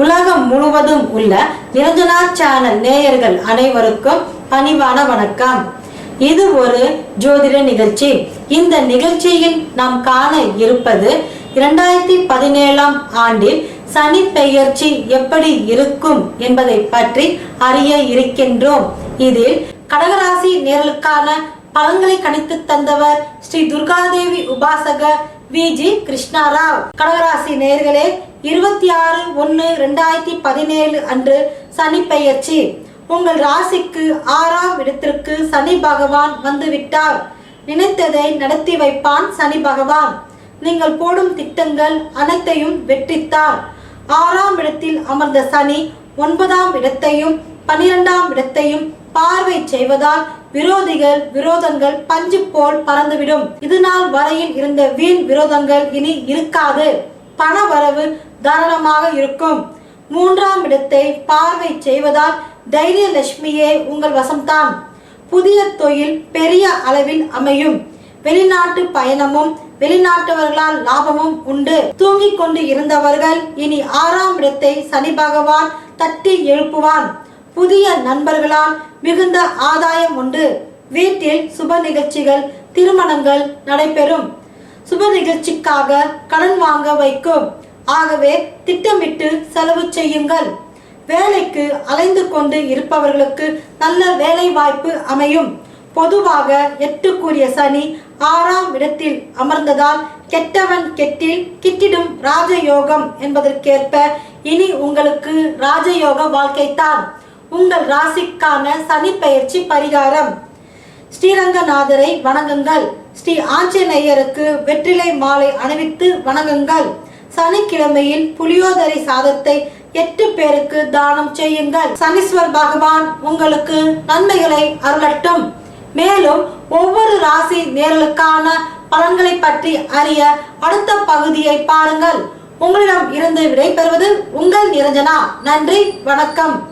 உலகம் முழுவதும் உள்ள நிரஞ்சனா சேனல் நேயர்கள் அனைவருக்கும் பணிவான வணக்கம். இது ஒரு ஜோதிட நிகழ்ச்சி. இந்த நிகழ்ச்சியில் நாம் காண இருப்பது இரண்டாயிரத்தி பதினேழாம் ஆண்டில் சனி பெயர்ச்சி எப்படி இருக்கும் என்பதை பற்றி அறிய இருக்கின்றோம். இதில் கடகராசி நேர்களுக்கான பலன்களை கணித்து தந்தவர் ஸ்ரீ துர்காதேவி உபாசகர் வி ஜி கிருஷ்ணாராவ். கடகராசி நேர்களே இருபத்தி ஆறு ஒன்று ரெண்டாயிரத்தி பதினேழு அன்று சனி பெயர்ச்சி. உங்கள் ராசிக்கு ஆறாம் இடத்திற்கு சனி பகவான் வந்துவிட்டார். நினைத்ததை நடத்தி வைப்பான் சனி பகவான். நீங்கள் போடும் திட்டங்கள் அனைத்தையும் வெற்றித்தார். ஆறாம் இடத்தில் அமர்ந்த சனி ஒன்பதாம் இடத்தையும் பனிரெண்டாம் இடத்தையும் பார்வை செய்வதால் விரோதிகள் விரோதங்கள் பஞ்சு போல் பறந்துவிடும். இது நாள் வரையில் இருந்த வீண் விரோதங்கள் இனி இருக்காது. பண வரவு தாராளமாக இருக்கும். மூன்றாம் இடத்தை பார்வை செய்வதால் தைரிய லட்சுமியே உங்கள் வசம்தான். புதிய தொழில் பெரிய அளவில் அமையும். வெளிநாட்டு பயணமும் வெளிநாட்டவர்களால் லாபமும் உண்டு. தூங்கிக் கொண்டு இருந்தவர்கள் இனி ஆறாம் இடத்தை சனி பகவான் தட்டி எழுப்புவான். புதிய நண்பர்களால் மிகுந்த ஆதாயம் உண்டு. வீட்டில் சுப நிகழ்ச்சிகள் திருமணங்கள் நடைபெறும். சுப நிகழ்ச்சிக்காக கடன் வாங்க வைக்கும். ஆகவே திட்டமிட்டு செலவு செய்யுங்கள். வேலைக்கு அலைந்து கொண்டு இருப்பவர்களுக்கு நல்ல வேலை வாய்ப்பு அமையும். பொதுவாக எட்டு கூறிய சனி ஆறாம் இடத்தில் அமர்ந்ததால் கெட்டவன் கெட்டில் கிட்டிடும் ராஜயோகம் என்பதற்கேற்ப இனி உங்களுக்கு ராஜயோக வாழ்க்கைத்தான். உங்கள் ராசிக்கான சனி பெயர்ச்சி பரிகாரம். ஸ்ரீரங்கநாதரை வணங்குங்கள். ஸ்ரீ ஆஞ்சநேயருக்கு வெற்றிலை மாலை அணிவித்து வணங்குங்கள். சனிக்கிழமையில் புளியோதரை சாதத்தை எட்டு பேருக்கு தானம் செய்யுங்கள். சனீஸ்வர் பகவான் உங்களுக்கு நன்மைகளை அருளட்டும். மேலும் ஒவ்வொரு ராசி நேர்களுக்கான பலன்களை பற்றி அறிய அடுத்த பகுதியை பாருங்கள். உங்களிடம் இருந்து விடைபெறுவது உங்கள் நிரஞ்சனா. நன்றி வணக்கம்.